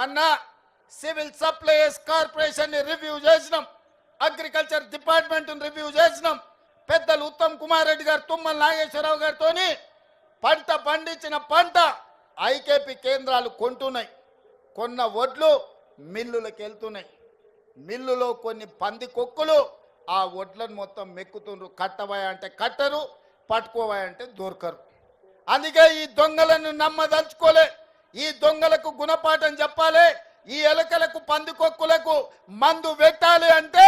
మొన్న civil supplies కార్పొరేషన్ని review చేసినాం. అగ్రికల్చర్ డిపార్ట్మెంట్ రివ్యూ చేసినాం. పెద్దలు ఉత్తమ్ కుమార్ రెడ్డి గారు తుమ్మల నాగేశ్వరరావు గారితో పంట పండించిన పంట ఐకేపీ కేంద్రాలు కొంటున్నాయి. కొన్న వడ్లు మిల్లులకు వెళ్తున్నాయి. మిల్లులో కొన్ని పంది కొక్కులు ఆ వడ్లను మొత్తం మెక్కుతుండ్రు. కట్టబాయ అంటే కట్టరు పట్టుకోబాయ అంటే దొరకరు. అందుకే ఈ దొంగలను నమ్మదలుచుకోలే. ఈ దొంగలకు గుణపాఠం చెప్పాలి ఈ ఎలకలకు పందికొక్కులకు మందు పెట్టాలి అంటే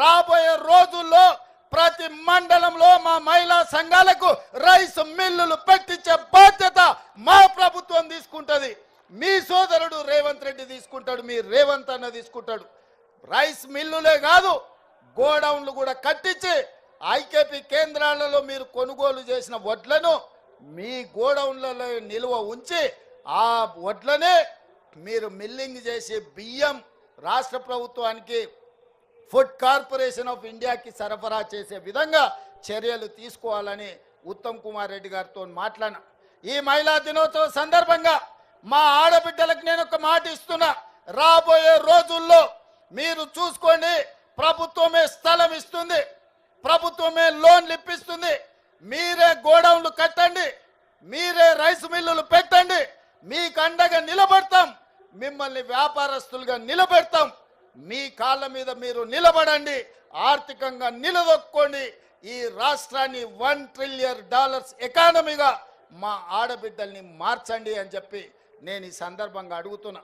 రాబోయే రోజుల్లో ప్రతి మండలంలో మా మహిళా సంఘాలకు రైస్ మిల్లులు పెట్టించే బాధ్యత మా ప్రభుత్వం తీసుకుంటుంది. మీ సోదరుడు రేవంత్ రెడ్డి తీసుకుంటాడు మీ రేవంత్ అన్న తీసుకుంటాడు. రైస్ మిల్లులే కాదు గోడౌన్లు కూడా కట్టించి ఐకేపీ కేంద్రాలలో మీరు కొనుగోలు చేసిన వడ్లను మీ గోడౌన్లలో నిల్వ ఉంచి ఆ వడ్లనే మీరు మిల్లింగ్ చేసి బియ్యం రాష్ట్ర ప్రభుత్వానికి ఫుడ్ కార్పొరేషన్ ఆఫ్ ఇండియాకి సరఫరా చేసే విధంగా చర్యలు తీసుకోవాలని ఉత్తమ్ కుమార్ రెడ్డి గారితో మాట్లాడిన. ఈ మహిళా దినోత్సవం సందర్భంగా మా ఆడబిడ్డలకు నేను ఒక మాట ఇస్తున్నా. రాబోయే రోజుల్లో మీరు చూసుకోండి ప్రభుత్వమే స్థలం ఇస్తుంది ప్రభుత్వమే లోన్లు ఇప్పిస్తుంది. మీరే గోడౌన్లు కట్టండి మీరే రైస్ మిల్లులు పెట్టండి. మీకు అండగా నిలబడతాం. మిమ్మల్ని వ్యాపారస్తులుగా నిలబెడతాం. మీ కాళ్ళ మీద మీరు నిలబడండి. ఆర్థికంగా నిలదొక్కోండి. ఈ రాష్ట్రాన్ని వన్ ట్రిలియన్ డాలర్స్ ఎకానమీగా మా ఆడబిడ్డల్ని మార్చండి అని చెప్పి నేను ఈ సందర్భంగా అడుగుతున్నా.